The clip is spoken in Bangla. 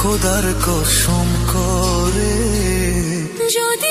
খোদার কসম করে। যদি